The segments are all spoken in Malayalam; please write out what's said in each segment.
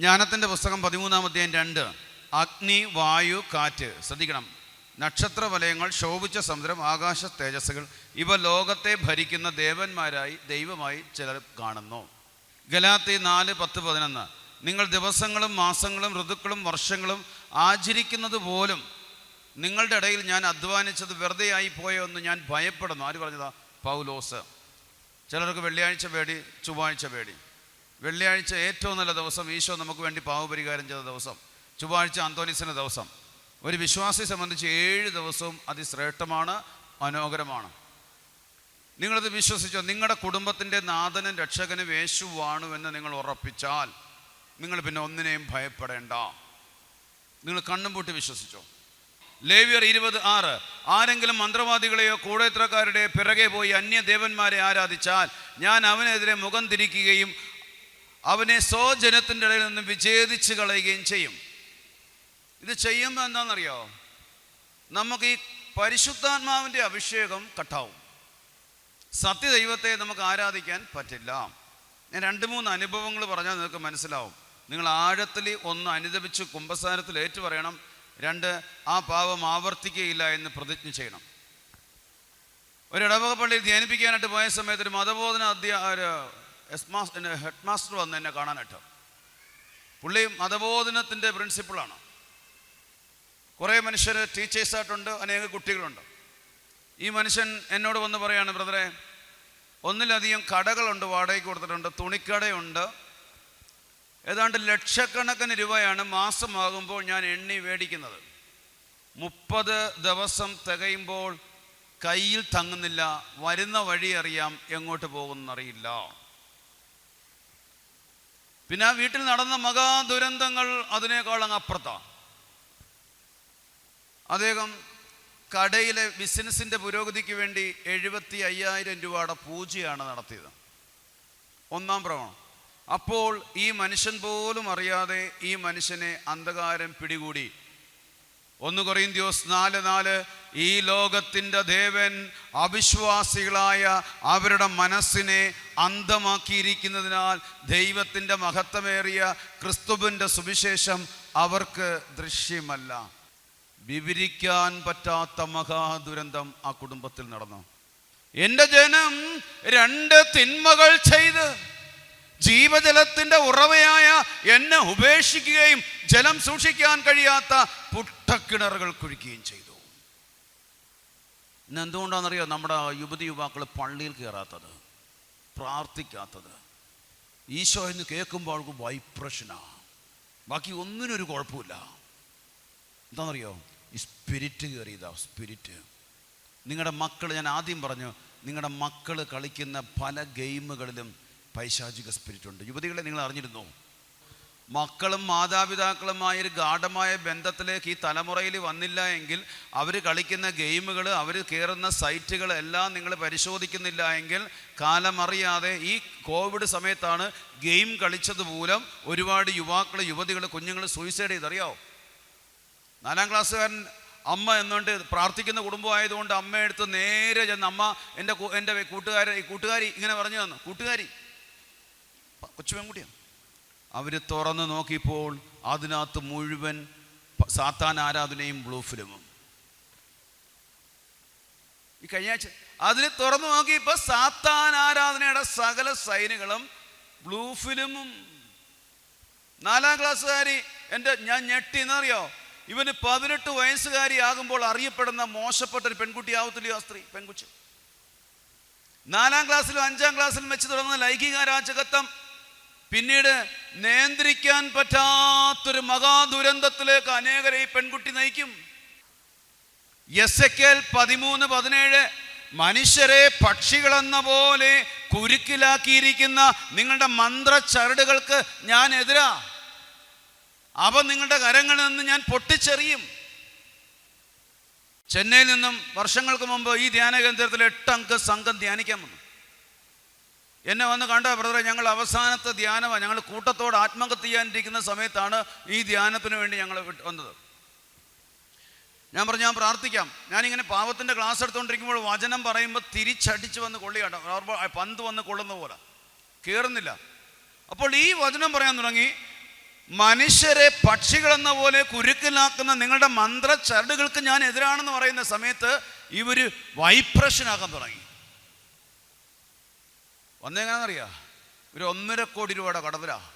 ജ്ഞാനത്തിന്റെ പുസ്തകം പതിമൂന്നാം അധ്യായം രണ്ട്. അഗ്നി വായു കാറ്റ്. ശ്രദ്ധിക്കണം. നക്ഷത്ര വലയങ്ങൾ ശോഭിച്ച സമുദ്രം ആകാശ തേജസ്സുകൾ ഇവ ലോകത്തെ ഭരിക്കുന്ന ദേവന്മാരായി ദൈവമായി ചിലർ കാണുന്നു. ഗലാത്തി നാല് പത്ത് പതിനൊന്ന്. നിങ്ങൾ ദിവസങ്ങളും മാസങ്ങളും ഋതുക്കളും വർഷങ്ങളും ആചരിക്കുന്നത് പോലും നിങ്ങളുടെ ഇടയിൽ ഞാൻ അധ്വാനിച്ചത് വെറുതെ ആയി പോയോ എന്ന് ഞാൻ ഭയപ്പെടുന്നു. ആര് പറഞ്ഞതാ? പൗലോസ്. ചിലർക്ക് വെള്ളിയാഴ്ച പേടി ചൊവ്വാഴ്ച പേടി വെള്ളിയാഴ്ച ഏറ്റവും നല്ല ദിവസം ഈശോ നമുക്ക് വേണ്ടി പാവപരിഹാരം ചെയ്ത ദിവസം. ചൊവ്വാഴ്ച അന്തോനിസിന്റെ ദിവസം. ഒരു വിശ്വാസിയെ സംബന്ധിച്ച് ഏഴ് ദിവസവും അതിശ്രേഷ്ഠമാണ് മനോഹരമാണ്. നിങ്ങളത് വിശ്വസിച്ചോ? നിങ്ങളുടെ കുടുംബത്തിന്റെ നാഥനും രക്ഷകനും യേശുവാണു എന്ന് നിങ്ങൾ ഉറപ്പിച്ചാൽ നിങ്ങൾ പിന്നെ ഒന്നിനെയും ഭയപ്പെടേണ്ട. നിങ്ങൾ കണ്ണും പൂട്ടി വിശ്വസിച്ചോ? ലേവ്യർ ഇരുപത് ആറ് ആരെങ്കിലും മന്ത്രവാദികളെയോ കൂടേത്രക്കാരുടെയോ പിറകെ പോയി അന്യദേവന്മാരെ ആരാധിച്ചാൽ ഞാൻ അവനെതിരെ മുഖം തിരിക്കുകയും അവനെ സ്വജനത്തിന്റെ ഇടയിൽ നിന്ന് വിച്ഛേദിച്ച് കളയുകയും ചെയ്യും. ഇത് ചെയ്യുമ്പോൾ എന്താണെന്നറിയോ? നമുക്ക് ഈ പരിശുദ്ധാത്മാവിന്റെ അഭിഷേകം കട്ടാവും. സത്യദൈവത്തെ നമുക്ക് ആരാധിക്കാൻ പറ്റില്ല. ഞാൻ രണ്ട് മൂന്ന് അനുഭവങ്ങൾ പറഞ്ഞാൽ നിങ്ങൾക്ക് മനസ്സിലാവും. നിങ്ങൾ ആഴത്തിൽ ഒന്ന് അനുദപിച്ച് കുംഭസാരത്തിൽ ഏറ്റു പറയണം രണ്ട് ആ പാവം ആവർത്തിക്കുകയില്ല എന്ന് പ്രതിജ്ഞ ചെയ്യണം. ഒരു ഇടവക പള്ളിയിൽ ധ്യാനിപ്പിക്കാനായിട്ട് പോയ സമയത്ത് ഒരു മതബോധന അധ്യാ ഒരു ഹെഡ് മാസ്റ്റർ വന്ന് എന്നെ കാണാനായിട്ട് പുള്ളി മതബോധനത്തിന്റെ പ്രിൻസിപ്പിളാണ് കുറേ മനുഷ്യർ ടീച്ചേഴ്സായിട്ടുണ്ട് അനേക കുട്ടികളുണ്ട്. ഈ മനുഷ്യൻ എന്നോട് വന്ന് പറയാണ് ബ്രദറെ ഒന്നിലധികം കടകളുണ്ട് വാടകയ്ക്ക് കൊടുത്തിട്ടുണ്ട് തുണിക്കടയുണ്ട്. ഏതാണ്ട് ലക്ഷക്കണക്കിന് രൂപയാണ് മാസമാകുമ്പോൾ ഞാൻ എണ്ണി മേടിക്കുന്നത്. മുപ്പത് ദിവസം തികയുമ്പോൾ കയ്യിൽ തങ്ങുന്നില്ല വരുന്ന വഴി അറിയാം എങ്ങോട്ട് പോകുന്നറിയില്ല പിന്നെ ആ വീട്ടിൽ നടന്ന മഹാദുരന്തങ്ങൾ അതിനേക്കാൾ അങ്ങ് അപ്പുറത്താണ്. അദ്ദേഹം കടയിലെ ബിസിനസ്സിന്റെ പുരോഗതിക്ക് വേണ്ടി എഴുപത്തി അയ്യായിരം രൂപയുടെ പൂജയാണ് നടത്തിയത്. ഒന്നാം പ്രവണം. അപ്പോൾ ഈ മനുഷ്യൻ പോലും അറിയാതെ ഈ മനുഷ്യനെ അന്ധകാരം പിടികൂടി. ഒന്ന് കൊറിന്ത്യോസ് നാല് നാല് ഈ ലോകത്തിന്റെ ദേവൻ അവിശ്വാസികളായ അവരുടെ മനസ്സിനെ അന്ധമാക്കിയിരിക്കുന്നതിനാൽ ദൈവത്തിന്റെ മഹത്വമേറിയ ക്രിസ്തുവിന്റെ സുവിശേഷം അവർക്ക് ദൃശ്യമല്ല. വിവരിക്കാൻ പറ്റാത്ത മഹാദുരന്തം ആ കുടുംബത്തിൽ നടന്നു. എന്റെ ജനം രണ്ട് തിന്മകൾ ചെയ്ത് ജീവജലത്തിന്റെ ഉറവയായ എന്നെ ഉപേക്ഷിക്കുകയും ജലം സൂക്ഷിക്കാൻ കഴിയാത്ത പുട്ടക്കിണറുകൾ കുഴിക്കുകയും ചെയ്തു. ഇന്ന് എന്തുകൊണ്ടാണെന്നറിയോ? നമ്മുടെ യുവതി യുവാക്കൾ പള്ളിയിൽ കയറാത്തത് പ്രാർത്ഥിക്കാത്തത്. ഈശോ എന്ന് കേൾക്കുമ്പോൾ അവൾക്ക് വൈപ്രഷനാണ് ബാക്കി ഒന്നിനൊരു കുഴപ്പമില്ല. എന്താണെന്നറിയോ? ഈ സ്പിരിറ്റ് കയറിയതാ സ്പിരിറ്റ്. നിങ്ങളുടെ മക്കൾ ഞാൻ ആദ്യം പറഞ്ഞു നിങ്ങളുടെ മക്കൾ കളിക്കുന്ന പല ഗെയിമുകളിലും പൈശാചിക സ്പിരിറ്റ് ഉണ്ട് യുവതികളെ നിങ്ങൾ അറിഞ്ഞിരുന്നു? മക്കളും മാതാപിതാക്കളുമായ ഒരു ഗാഠമായ ബന്ധത്തിലേക്ക് ഈ തലമുറയിൽ വന്നില്ല എങ്കിൽ അവർ കളിക്കുന്ന ഗെയിമുകൾ അവർ കയറുന്ന സൈറ്റുകൾ എല്ലാം നിങ്ങൾ പരിശോധിക്കുന്നില്ല എങ്കിൽ കാലമറിയാതെ ഈ കോവിഡ് സമയത്താണ് ഗെയിം കളിച്ചത് മൂലം ഒരുപാട് യുവാക്കൾ യുവതികൾ കുഞ്ഞുങ്ങൾ സൂയിസൈഡ് ചെയ്തറിയാവോ നാലാം ക്ലാസ്സുകാരൻ അമ്മ എന്നുകൊണ്ട് പ്രാർത്ഥിക്കുന്ന കുടുംബമായതുകൊണ്ട് അമ്മയെടുത്ത് നേരെ ചെന്ന് അമ്മ എന്റെ എന്റെ കൂട്ടുകാരെ കൂട്ടുകാരി ഇങ്ങനെ പറഞ്ഞു തന്നു. കൂട്ടുകാരി കൊച്ചു പെൺകുട്ടിയാണ് അവർ തുറന്ന് നോക്കിയപ്പോൾ അതിനകത്ത് മുഴുവൻ സാത്താൻ ആരാധനയും ബ്ലൂ ഫിലിമും ഈ കഴിഞ്ഞ ആഴ്ച അതിന് തുറന്നു നോക്കിയപ്പോൾ സാത്താൻ ആരാധനയുടെ സകല സൈനുകളും ബ്ലൂ ഫിലിമും നാലാം ക്ലാസ്സുകാരി എന്റെ ഞാൻ ഞെട്ടി എന്നറിയോ ഇവന് പതിനെട്ട് വയസ്സുകാരി ആകുമ്പോൾ അറിയപ്പെടുന്ന മോശപ്പെട്ട ഒരു പെൺകുട്ടിയാവത്തില്ലയോ സ്ത്രീ പെൺകുച്ച് നാലാം ക്ലാസ്സിലും അഞ്ചാം ക്ലാസ്സിലും വെച്ച് തുടങ്ങുന്ന ലൈംഗിക അരാജകത്വം പിന്നീട് നിയന്ത്രിക്കാൻ പറ്റാത്തൊരു മഹാദുരന്തത്തിലേക്ക് അനേകരെ ഈ പെൺകുട്ടി നയിക്കും. എസ് എ പതിമൂന്ന് പതിനേഴ് മനുഷ്യരെ പക്ഷികളെന്ന പോലെ കുരുക്കിലാക്കിയിരിക്കുന്ന നിങ്ങളുടെ മന്ത്ര ചരടുകൾക്ക് ഞാൻ എതിരാ? അവ നിങ്ങളുടെ കരങ്ങളിൽ നിന്ന് ഞാൻ പൊട്ടിച്ചെറിയും. ചെന്നൈയിൽ നിന്നും വർഷങ്ങൾക്ക് മുമ്പ് ഈ ധ്യാന കേന്ദ്രത്തിൽ എട്ടംഗ സംഘം ധ്യാനിക്കാൻ വന്നു. എന്നെ വന്ന് കണ്ടോ ബ്രദറെ? ഞങ്ങൾ അവസാനത്തെ ധ്യാനമാണ് ഞങ്ങൾ കൂട്ടത്തോട് ആത്മഹത്യ ചെയ്യാനിരിക്കുന്ന സമയത്താണ് ഈ ധ്യാനത്തിന് വേണ്ടി ഞങ്ങൾ വന്നത്. ഞാൻ പറഞ്ഞു ഞാൻ പ്രാർത്ഥിക്കാം. ഞാനിങ്ങനെ പാവത്തിന്റെ ക്ലാസ് എടുത്തുകൊണ്ടിരിക്കുമ്പോൾ വചനം പറയുമ്പോൾ തിരിച്ചടിച്ച് വന്ന് കൊള്ളി കേട്ടോ പന്ത് വന്ന് കൊള്ളുന്ന പോലെ. കയറുന്നില്ല അപ്പോൾ ഈ വചനം പറയാൻ തുടങ്ങി മനുഷ്യരെ പക്ഷികളെന്ന പോലെ കുരുക്കിലാക്കുന്ന നിങ്ങളുടെ മന്ത്ര ചരടുകൾക്ക് ഞാൻ എതിരാണെന്ന് പറയുന്ന സമയത്ത് ഇവർ വൈപ്രഷനാക്കാൻ തുടങ്ങി. വന്നെങ്ങനെയാണെന്നറിയാ ഒരു ഒന്നര കോടി രൂപയുടെ കടവിലാ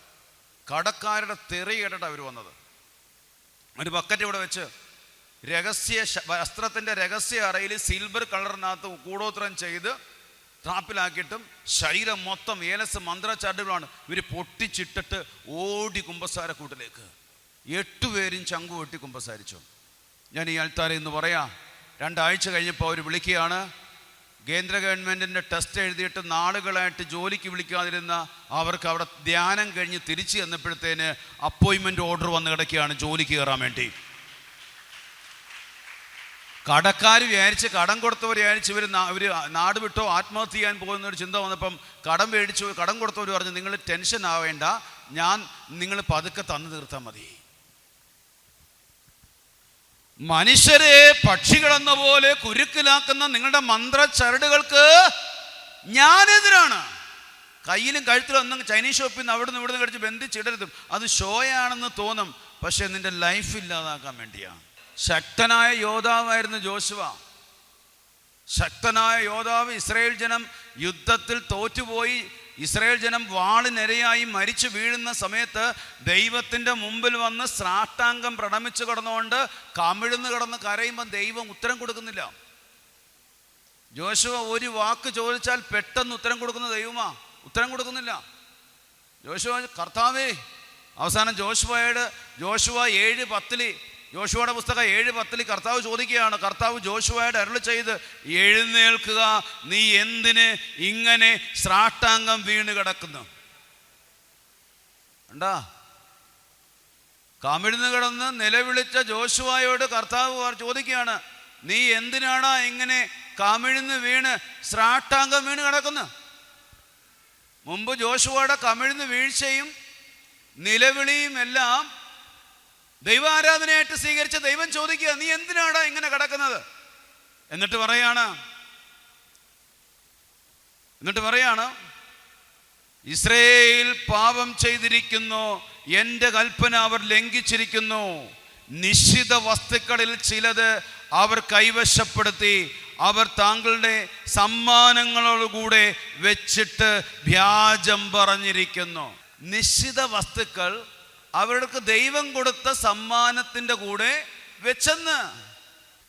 കടക്കാരുടെ തെറി കേട്ടിട്ടാണ് അവർ വന്നത്. ഒരു ബക്കറ്റ് ഇവിടെ വെച്ച് രഹസ്യ വസ്ത്രത്തിന്റെ രഹസ്യ അറയിൽ സിൽവർ കളറിനകത്ത് കൂടോത്രം ചെയ്ത് ട്രാപ്പിലാക്കിയിട്ടും ശരീരം മൊത്തം ഏലസ് മന്ത്രചാടുകളാണ് ഇവർ പൊട്ടിച്ചിട്ടിട്ട് ഓടി കുമ്പസാര കൂട്ടിലേക്ക്. എട്ടുപേരും ചങ്കു വെട്ടി കുമ്പസാരിച്ചു. ഞാൻ ഈ ആൾത്താരെ എന്ന് പറയാം. രണ്ടാഴ്ച കഴിഞ്ഞപ്പോൾ അവർ വിളിക്കുകയാണ് കേന്ദ്ര ഗവൺമെന്റിന്റെ ടെസ്റ്റ് എഴുതിയിട്ട് നാളുകളായിട്ട് ജോലിക്ക് വിളിക്കാതിരുന്ന അവർക്ക് അവിടെ ധ്യാനം കഴിഞ്ഞ് തിരിച്ചു ചെന്നപ്പോഴത്തേന് അപ്പോയിൻമെന്റ് ഓർഡർ വന്ന് കിടക്കുകയാണ് ജോലിക്ക് കയറാൻ വേണ്ടി. കടക്കാർ വിചാരിച്ച് കടം കൊടുത്തവർ വിചാരിച്ച് ഇവർ ഇവർ നാട് വിട്ടോ ആത്മഹത്യ ചെയ്യാൻ പോകുന്ന ഒരു ചിന്ത വന്നപ്പം കടം മേടിച്ചു കടം കൊടുത്തവർ പറഞ്ഞു നിങ്ങൾ ടെൻഷൻ ആവേണ്ട. ഞാൻ നിങ്ങൾ പതുക്കെ തന്നു തീർത്താൽ മതി. മനുഷ്യരെ പക്ഷികളെന്ന പോലെ കുരുക്കിലാക്കുന്ന നിങ്ങളുടെ മന്ത്ര ചരടുകൾക്ക് ഞാനെതിരാണ് കയ്യിലും കഴുത്തിലും ഒന്നും ചൈനീസ് ഷോപ്പിൽ നിന്ന് അവിടുന്ന് ഇവിടുന്ന് കഴിച്ച് ബന്ധിച്ചിടരുതും. അത് ഷോയാണെന്ന് തോന്നും. പക്ഷെ നിന്റെ ലൈഫ് ഇല്ലാതാക്കാൻ വേണ്ടിയാണ് ശക്തനായ യോദ്ധാവായിരുന്നു ജോഷുവ ശക്തനായ യോദ്ധാവ് ഇസ്രായേൽ ജനം യുദ്ധത്തിൽ തോറ്റുപോയി. ഇസ്രായേൽ ജനം വാളിനിരയായി മരിച്ചു വീഴുന്ന സമയത്ത് ദൈവത്തിന്റെ മുമ്പിൽ വന്ന് ശ്രാഷ്ടാംഗം പ്രണമിച്ചു കിടന്നുകൊണ്ട് കമിഴ്ന്ന് കിടന്ന് കരയുമ്പോൾ ദൈവം ഉത്തരം കൊടുക്കുന്നില്ല. ജോഷുവ ഒരു വാക്ക് ചോദിച്ചാൽ പെട്ടെന്ന് ഉത്തരം കൊടുക്കുന്ന ദൈവമാ. ഉത്തരം കൊടുക്കുന്നില്ല. ജോഷുവ കർത്താവേ അവസാനം ജോഷുവയോട് ജോഷുവ ഏഴ് പത്തിൽ ജോഷുവയുടെ പുസ്തകം ഏഴ് പത്തിൽ കർത്താവ് ചോദിക്കുകയാണ് കർത്താവ് ജോഷുവയുടെ അരുൾ ചെയ്ത് എഴുന്നേൽക്കുക നീ എന്തിന് ഇങ്ങനെ ശ്രാഷ്ടാംഗം വീണ് കിടക്കുന്നു? ഉണ്ടാ കമിഴ്ന്ന് കിടന്ന് നിലവിളിച്ച ജോഷുവായോട് കർത്താവ് ചോദിക്കുകയാണ് നീ എന്തിനാണ് ഇങ്ങനെ കമിഴ്ന്ന് വീണ് ശ്രാഷ്ടാംഗം വീണ് കിടക്കുന്നത് മുമ്പ് ജോഷുവയുടെ കമിഴ്ന്ന് വീഴ്ചയും നിലവിളിയും എല്ലാം ദൈവാരാധനയായിട്ട് സ്വീകരിച്ച ദൈവം ചോദിക്കുക നീ എന്തിനാണ് ഇങ്ങനെ കിടക്കുന്നത്? എന്നിട്ട് പറയാണ് എന്നിട്ട് പറയാണ് ഇസ്രയേൽ പാപം ചെയ്തിരിക്കുന്നു എന്റെ കൽപ്പന അവർ ലംഘിച്ചിരിക്കുന്നു. നിശ്ചിത വസ്തുക്കളിൽ ചിലത് അവർ കൈവശപ്പെടുത്തി അവർ താങ്കളുടെ സമ്മാനങ്ങളോടുകൂടെ വെച്ചിട്ട് വ്യാജം പറഞ്ഞിരിക്കുന്നു. നിശ്ചിത വസ്തുക്കൾ അവർക്ക് ദൈവം കൊടുത്ത സമ്മാനത്തിന്റെ കൂടെ വെച്ചെന്ന്.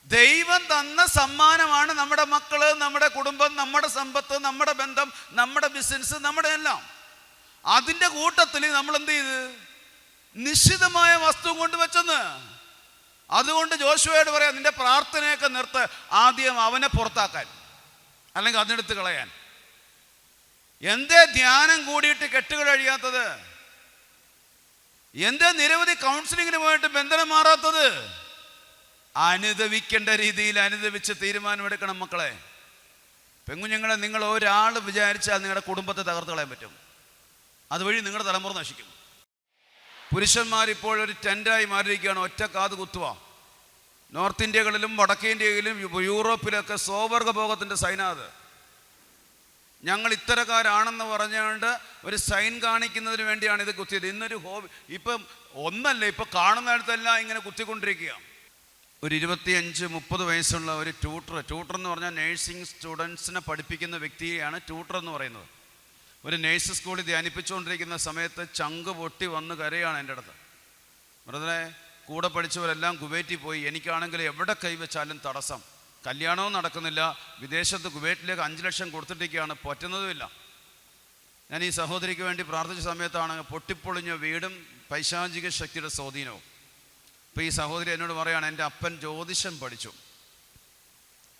ദൈവം തന്ന സമ്മാനമാണ് നമ്മുടെ മക്കൾ നമ്മുടെ കുടുംബം നമ്മുടെ സമ്പത്ത് നമ്മുടെ ബന്ധം നമ്മുടെ ബിസിനസ് നമ്മുടെ എല്ലാം. അതിന്റെ കൂട്ടത്തിൽ നമ്മൾ എന്ത് ചെയ്ത്? നിശ്ചിതമായ വസ്തു കൊണ്ട് വെച്ചെന്ന്. അതുകൊണ്ട് ജോഷുവയോട് പറയാം നിന്റെ പ്രാർത്ഥനയൊക്കെ നിർത്ത് ആദ്യം അവനെ പുറത്താക്കാൻ. അല്ലെങ്കിൽ അതിനെടുത്ത് കളയാൻ. എന്തേ ധ്യാനം കൂടിയിട്ട് കെട്ടുകൾ അഴിയാത്തത്? എന്തേ നിരവധി കൗൺസിലിങ്ങിന് പോയിട്ട് ബന്ധനം മാറാത്തത്? അനുദവിക്കേണ്ട രീതിയിൽ അനുദവിച്ച് തീരുമാനമെടുക്കണം മക്കളെ. പെങ്കുഞ്ഞുങ്ങളെ നിങ്ങൾ ഒരാൾ വിചാരിച്ചാൽ നിങ്ങളുടെ കുടുംബത്തെ തകർത്ത് കളയാൻ പറ്റും. അതുവഴി നിങ്ങളുടെ തലമുറ നശിക്കും. പുരുഷന്മാർ ഇപ്പോൾ ഒരു മാറിയിരിക്കുകയാണ്. ഒറ്റ കാത് കുത്തുക നോർത്ത് ഇന്ത്യകളിലും വടക്കേ ഇന്ത്യയിലും യൂറോപ്പിലൊക്കെ സ്വവർഗ ഭോഗത്തിന്റെ സൈനാത് ഞങ്ങൾ ഇത്തരക്കാരാണെന്ന് പറഞ്ഞുകൊണ്ട് ഒരു സൈൻ കാണിക്കുന്നതിന് വേണ്ടിയാണ് ഇത് കുത്തിയത്. ഇന്നൊരു ഹോബി ഇപ്പം ഒന്നല്ല ഇപ്പം കാണുന്നിടത്തെല്ലാം ഇങ്ങനെ കുത്തിക്കൊണ്ടിരിക്കുക. ഒരു ഇരുപത്തിയഞ്ച് മുപ്പത് വയസ്സുള്ള ഒരു ട്യൂട്ടർ ട്യൂട്ടർ എന്ന് പറഞ്ഞാൽ നേഴ്സിംഗ് സ്റ്റുഡൻസിനെ പഠിപ്പിക്കുന്ന വ്യക്തിയെയാണ് ട്യൂട്ടർ എന്ന് പറയുന്നത്. ഒരു നേഴ്സ് സ്കൂളിൽ ധ്യാനിപ്പിച്ചുകൊണ്ടിരിക്കുന്ന സമയത്ത് ചങ്ക് പൊട്ടി വന്ന് കരയാണ് എന്റെ അടുത്ത്. ബ്രദറെ കൂടെ പഠിച്ചവരെല്ലാം കുവൈറ്റിൽ പോയി. എനിക്കാണെങ്കിൽ എവിടെ കൈവച്ചാലും തടസ്സം. കല്യാണവും നടക്കുന്നില്ല. വിദേശത്ത് കുവൈറ്റിലേക്ക് അഞ്ച് ലക്ഷം കൊടുത്തിട്ടൊക്കെയാണ് പറ്റുന്നതുമില്ല. ഞാൻ ഈ സഹോദരിക്ക് വേണ്ടി പ്രാർത്ഥിച്ച സമയത്താണ് പൊട്ടിപ്പൊളിഞ്ഞ വീടും പൈശാചിക ശക്തിയുടെ സ്വാധീനവും. ഇപ്പോൾ ഈ സഹോദരി എന്നോട് പറയുകയാണ് എന്റെ അപ്പൻ ജ്യോതിഷം പഠിച്ചു.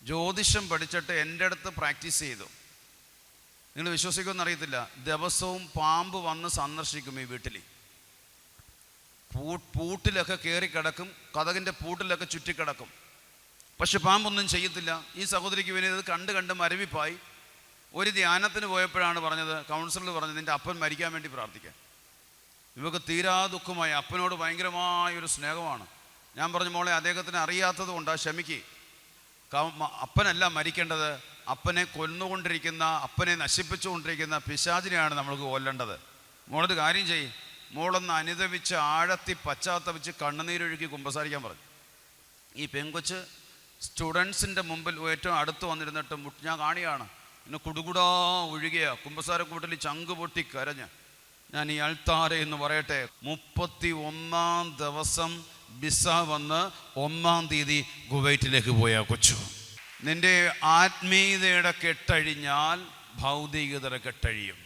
ജ്യോതിഷം പഠിച്ചിട്ട് എന്റെ അടുത്ത് പ്രാക്ടീസ് ചെയ്തു. നിങ്ങൾ വിശ്വസിക്കുമെന്ന് അറിയത്തില്ല. ദിവസവും പാമ്പ് വന്ന് സന്ദർശിക്കും ഈ വീട്ടിൽ പൂട്ടിലൊക്കെ കയറി കിടക്കും. കഥകിന്റെ പൂട്ടിലൊക്കെ ചുറ്റിക്കിടക്കും. പക്ഷെ പാമ്പൊന്നും ചെയ്യത്തില്ല. ഈ സഹോദരിക്ക് പിന്നെ ഇത് കണ്ട് കണ്ട് മരവിപ്പായി. ഒരു ധ്യാനത്തിന് പോയപ്പോഴാണ് പറഞ്ഞത് കൗൺസിലർ പറഞ്ഞത് എന്റെ അപ്പൻ മരിക്കാൻ വേണ്ടി പ്രാർത്ഥിക്കാൻ. ഇവക്ക് തീരാ ദുഃഖമായി. അപ്പനോട് ഭയങ്കരമായൊരു സ്നേഹമാണ്. ഞാൻ പറഞ്ഞു മോളെ അദ്ദേഹത്തിന് അറിയാത്തത് കൊണ്ടാ ക്ഷമിക്ക്. അപ്പനല്ല മരിക്കേണ്ടത്. അപ്പനെ കൊന്നുകൊണ്ടിരിക്കുന്ന അപ്പനെ നശിപ്പിച്ചുകൊണ്ടിരിക്കുന്ന പിശാചിനെയാണ് നമ്മൾക്ക് കൊല്ലേണ്ടത്. മോളൊരു കാര്യം ചെയ്യ്. മോളൊന്ന് അനുദവിച്ച് ആഴത്തി പശ്ചാത്തപിച്ച് കണ്ണുനീരൊഴുക്കി കുമ്പസാരിക്കാൻ പറഞ്ഞു. ഈ പെങ്കൊച്ച് സ്റ്റുഡൻസിന്റെ മുമ്പിൽ ഏറ്റവും അടുത്ത് വന്നിരുന്നിട്ട് മുട്ട് ഞാൻ കാണിയാണ്. എന്നെ കുടുകുടാ ഒഴുകിയ കുമ്പസാര കൂട്ടിൽ ചങ്ക് പൊട്ടി കരഞ്ഞ്. ഞാൻ ഈ അൾത്താര എന്ന് പറയട്ടെ മുപ്പത്തി ഒന്നാം ദിവസം ബിസ വന്ന് ഒന്നാം തീയതി ഗുവൈറ്റിലേക്ക് പോയ കൊച്ചു. നിന്റെ ആത്മീയതയുടെ കെട്ടഴിഞ്ഞാൽ ഭൗതികതയുടെ കെട്ടഴിയും.